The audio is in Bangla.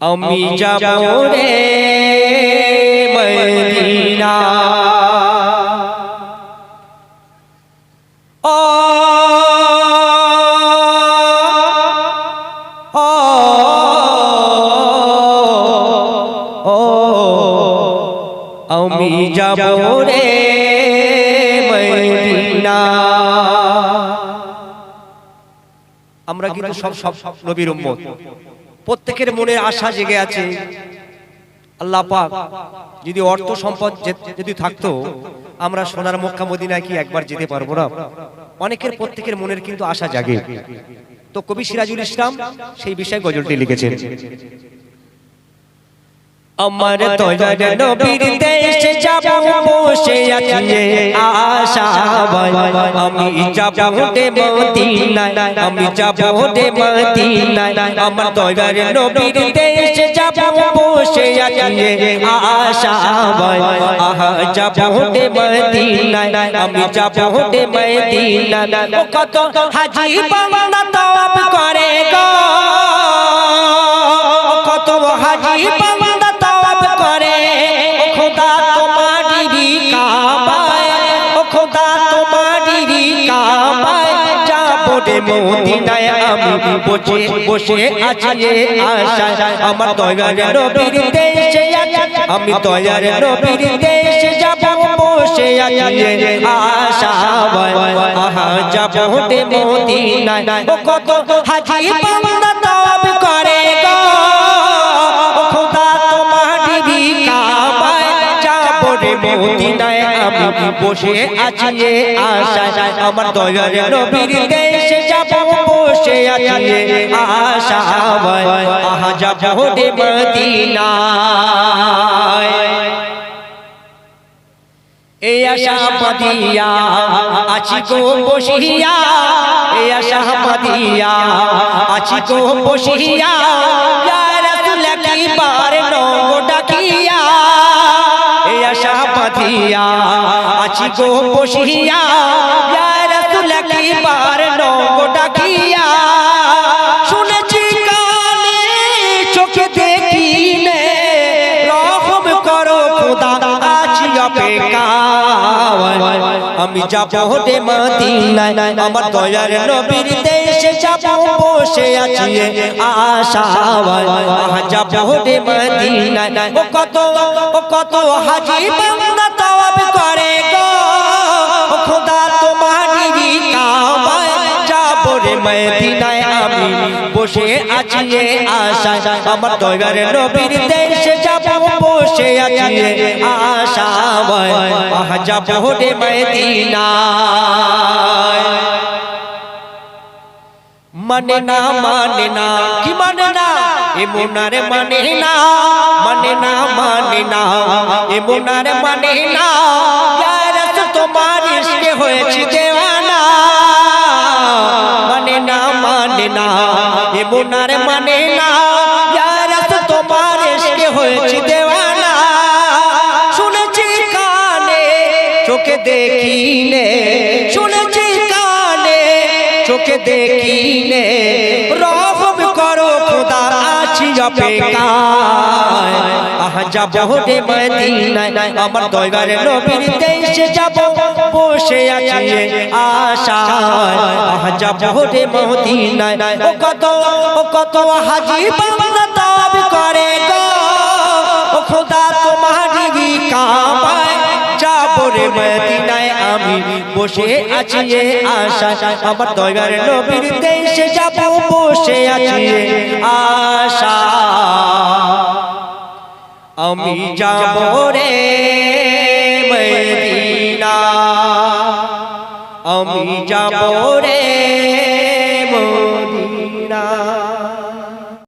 আমি যাব রে মদিনা ও আমি যাব রে মদিনা আমরা কিন্তু সব সব সব নবীর উম্মত। প্রত্যেকের মনে আশা জেগে আছে। আল্লাহ পাক যদি অর্থ সম্পদ যদি থাকতো আমরা সোনার মক্কা মদিনায় কি একবার যেতে পারব না? অনেকের প্রত্যেকের মনের কিন্তু আশা জাগে। তো কবি সিরাজুল ইসলাম সেই বিষয়ে গজলটি লিখেছেন। আমার দয়ার নবীর বসে আছি, আশা আমি যাব রে মদিনায়, আমি যাব রে মদিনায়। আমার দয়ার নবীর দেশে যাব, বসে আছি, আশা আহা, যাব রে মদিনায়, আমি যাব রে মদিনায়। কত হাজি বান্দা তওয়াব করে গো। কত হাজি তোমারি কাবায় যাব মদিনায়। আমি বসে বসে আছি আশায়। আমার দয়ার নবীর দেশে আমি দয়ার নবীর দেশে যাব, বসে আছি আশায়। আহা, যাব রে মদিনায়। কত হাজি বান্দা যাব রে মদিনায় আমি বসে আছি আশায়। আমার দয়ার নবীর দেশে যাব আশা পাদিয়া আছি গো বসিয়া। পাদিয়া আছি গো বসিয়া ইয়া কি বার নগো ডাকিয়া। আমি যাব রে মদিনায়। আমার দয়ার নবীর দেশে যাব বসে আছি আহ যাব রে মদিনায়। ও কত ও কত হাজি বান্দা তওয়াব করে গো। ও খোদা তোমারি কাবায়। যাব রে মদিনায়। আমি বসে আছি আশায়। আমার দয়ার নবীর দেশে যাব বসে আছি আহ যাব রে মদিনায় মানে না মানে না, কি মানে না? এ মোনারে মানে না মানে না মানে না। এ মোনারে মানে না তোমার ইশকে হয়েছি দেওয়ানা। মানে না মানে না, এ মোনারে মানে না তোমার ইশকে হয়েছি দেখিনে, শুনেছি কানে, চোখে দেখিনে, রহম করো খোদা, আছি অপেক্ষায়। যাব রে মদিনায়, আমার দয়ার নবীর দেশে যাব, বসে আছি আশায়। যাব রে মদিনায়, ও কত ও কত হাজি বান্দা তওয়াব করে গো। মদিনায় আমি বসে আছি এ আশায় আমার দয়ার নবীর দেশে যাব, বসে আছি আশা। আমি যাব রে মদিনা। আমি যাব রে